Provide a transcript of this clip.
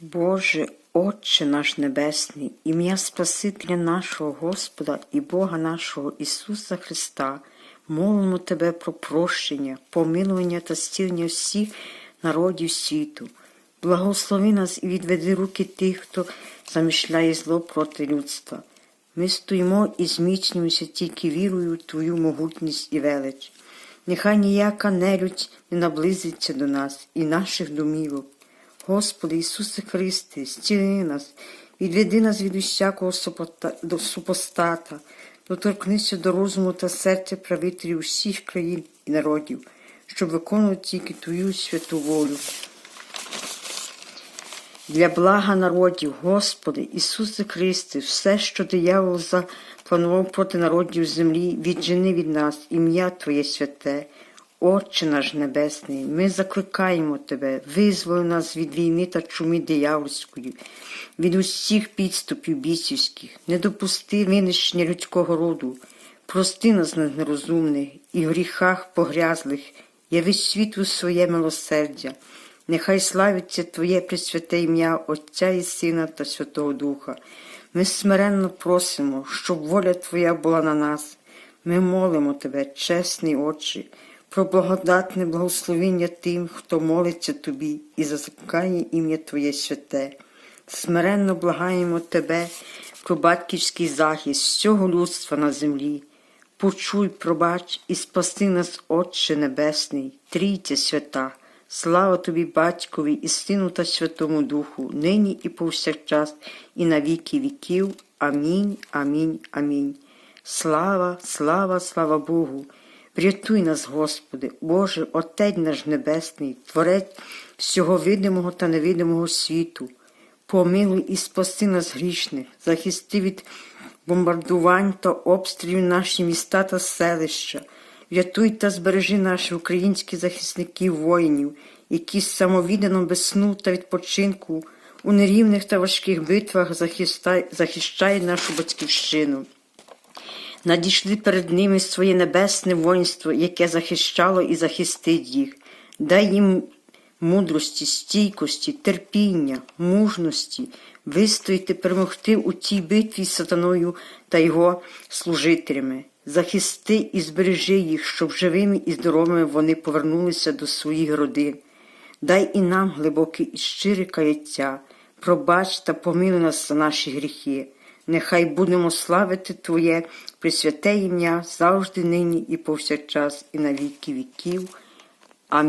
Боже, Отче наш Небесний, ім'я Спасителя нашого Господа і Бога нашого Ісуса Христа, молимо Тебе про прощення, помилування та зцілення всіх народів світу. Благослови нас і відведи руки тих, хто замишляє зло проти людства. Ми стоїмо і зміцнюємося тільки вірою в Твою могутність і велич. Нехай ніяка нелюдь не наблизиться до нас і наших домівок. Господи Ісусе Христе, зціли нас, відведи нас від усякого супостата, доторкнися до розуму та серця правителів усіх країн і народів, щоб виконувати тільки Твою святу волю. Для блага народів, Господи, Ісусе Христе, все, що диявол запланував проти народів землі, віджени від нас ім'я Твоє святе. Отче наш Небесний, ми закликаємо Тебе, визволи нас від війни та чуми диявольської, від усіх підступів бісівських, не допусти винищення людського роду, прости нас нерозумних і гріхах погрязлих, яви світу своє милосердя. Нехай славиться Твоє пресвяте ім'я Отця і Сина та Святого Духа. Ми смиренно просимо, щоб воля Твоя була на нас. Ми молимо Тебе, чесний Отче, про благодатне благословення тим, хто молиться Тобі і закликає ім'я Твоє святе. Смиренно благаємо Тебе про батьківський захист всього людства на землі. Почуй, пробач і спаси нас, Отче Небесний, Трійця свята. Слава тобі, Батькові, і Сину та Святому Духу, нині і повсякчас, і на віки віків. Амінь, амінь, амінь. Слава, слава, слава Богу. Врятуй нас, Господи, Боже, Отець наш Небесний, Творець всього видимого та невидимого світу. Помилуй і спаси нас грішних, захисти від бомбардувань та обстрілів наші міста та селища. Врятуй та збережи наших українських захисників воїнів, які самовіддано без сну та відпочинку у нерівних та важких битвах захищають нашу батьківщину. Надійшли перед ними своє небесне воїнство, яке захищало і захистить їх. Дай їм мудрості, стійкості, терпіння, мужності, вистояти, перемогти у тій битві з сатаною та його служителями. Захисти і збережи їх, щоб живими і здоровими вони повернулися до своїх родин. Дай і нам глибоке і щире каяття, пробач та помилуй нас за наші гріхи. Нехай будемо славити Твоє пресвяте ім'я завжди, нині і повсякчас, і на віки віків. Амінь.